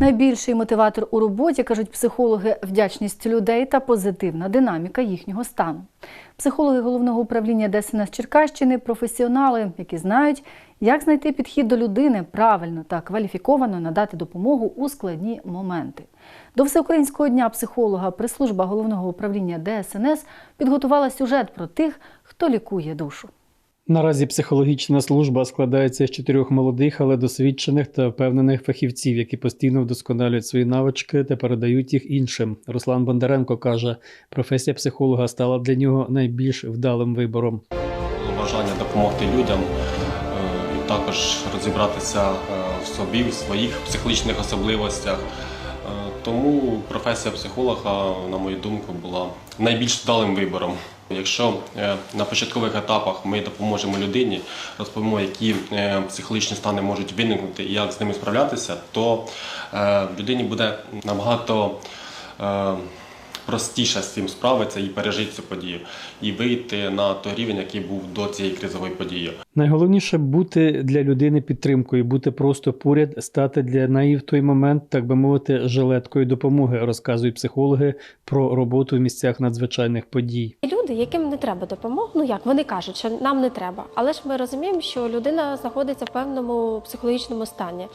Найбільший мотиватор у роботі, кажуть психологи, вдячність людей та позитивна динаміка їхнього стану. Психологи головного управління ДСНС Черкащини професіонали, які знають, як знайти підхід до людини правильно та кваліфіковано надати допомогу у складні моменти. До всеукраїнського дня психолога прес-служба головного управління ДСНС підготувала сюжет про тих, хто лікує душу. Наразі психологічна служба складається з чотирьох молодих, але досвідчених та впевнених фахівців, які постійно вдосконалюють свої навички та передають їх іншим. Руслан Бондаренко каже, професія психолога стала для нього найбільш вдалим вибором. Бажання допомогти людям е, і також розібратися е, в собі, в своїх психологічних особливостях. Тому професія психолога, на мою думку, була найбільш вдалим вибором. Якщо е, на початкових етапах ми допоможемо людині, розповімо, які е, психологічні стани можуть виникнути і як з ними справлятися, то е, людині буде набагато простіше з цим справитися і пережити цю подію, і вийти на той рівень, який був до цієї кризової події. Найголовніше бути для людини підтримкою, бути просто поряд, стати для неї в той момент, так би мовити, жилеткою допомоги, розказують психологи про роботу в місцях надзвичайних подій. Люди, яким не треба допомоги, ну як вони кажуть, що нам не треба. Але ж ми розуміємо, що людина знаходиться в певному психологічному стані.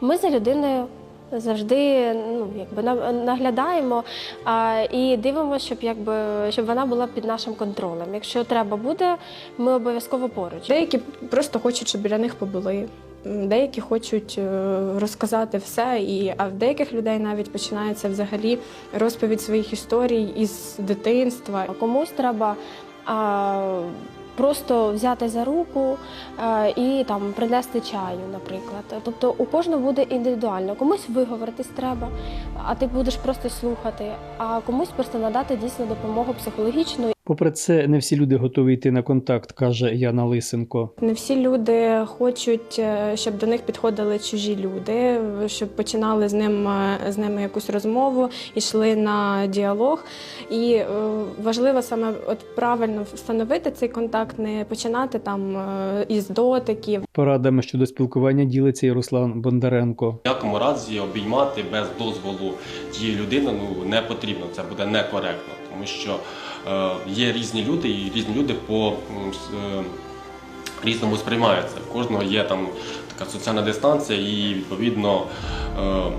Ми за людиною завжди ну, якби на- наглядаємо а, і дивимося, щоб якби щоб вона була під нашим контролем. Якщо треба буде, ми обов'язково поруч. Деякі просто хочуть, щоб біля них побули. Деякі хочуть е, розказати все, і а в деяких людей навіть починається взагалі розповідь своїх історій із дитинства. Комусь треба а, просто взяти за руку і там принести чаю, наприклад. Тобто у кожного буде індивідуально. Комусь виговоритись треба, а ти будеш просто слухати, а комусь просто надати дійсно допомогу психологічну. Попри це, не всі люди готові йти на контакт, каже Яна Лисенко. Не всі люди хочуть, е, щоб до них підходили чужі люди, щоб починали з ним е, з ними якусь розмову, йшли на діалог. І е, важливо саме от правильно встановити цей контакт, не починати там із дотиків. Порадами щодо спілкування ділиться і Руслан Бондаренко. В якому разі обіймати без дозволу тієї людини ну не потрібно. Це буде некоректно, тому що є різні люди, і різні люди по е, різному сприймаються. У кожного є там така соціальна дистанція, і відповідно. Е,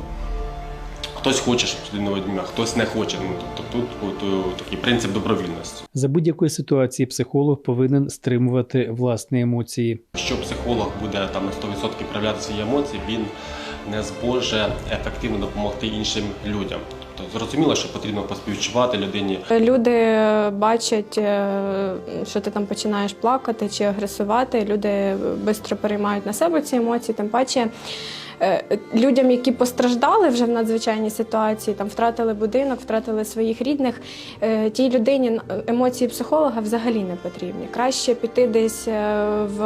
Хтось хоче, щоб людина обіймав, хтось не хоче. Ну, тобто тут от, е, такий принцип добровільності. За будь-якої ситуації психолог повинен стримувати власні емоції. Якщо психолог буде там на 100% проявляти свої емоції, він не зможе ефективно допомогти іншим людям. Тобто зрозуміло, що потрібно поспівчувати людині. Люди бачать, е, що ти там починаєш плакати чи агресувати. Люди швидко переймають на себе ці емоції. Тим паче людям, які постраждали вже в надзвичайній ситуації, там втратили будинок, втратили своїх рідних. е, Тій людині емоції психолога взагалі не потрібні. Краще піти десь е, в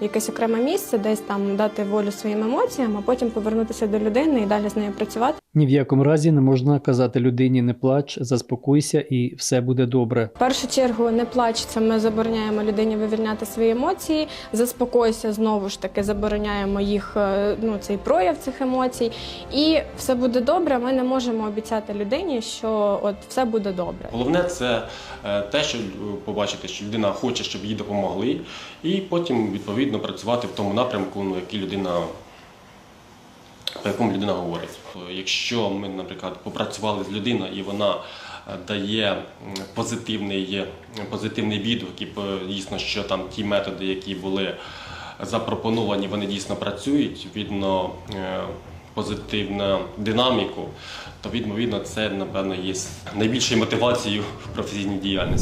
якесь окреме місце, десь там дати волю своїм емоціям, а потім повернутися до людини і далі з нею працювати. Ні в якому разі не можна казати людині не плач, заспокойся і все буде добре. В першу чергу не плач, це ми забороняємо людині вивільняти свої емоції. Заспокойся, знову ж таки, забороняємо їх е, ну, цей прояв цих емоцій. І все буде добре. Ми не можемо обіцяти людині, що от все буде добре. Головне це е, те, що е, побачити, що людина хоче, щоб їй допомогли, і потім відповідно працювати в тому напрямку, ну, який людина. По якому людина говорить. Якщо ми, наприклад, попрацювали з людиною і вона е, дає позитивний, позитивний відгук, і е, дійсно, що там ті методи, які були запропоновані, вони дійсно працюють, видно е, позитивну динаміку, то відповідно це, напевно, є найбільшою мотивацією в професійній діяльності.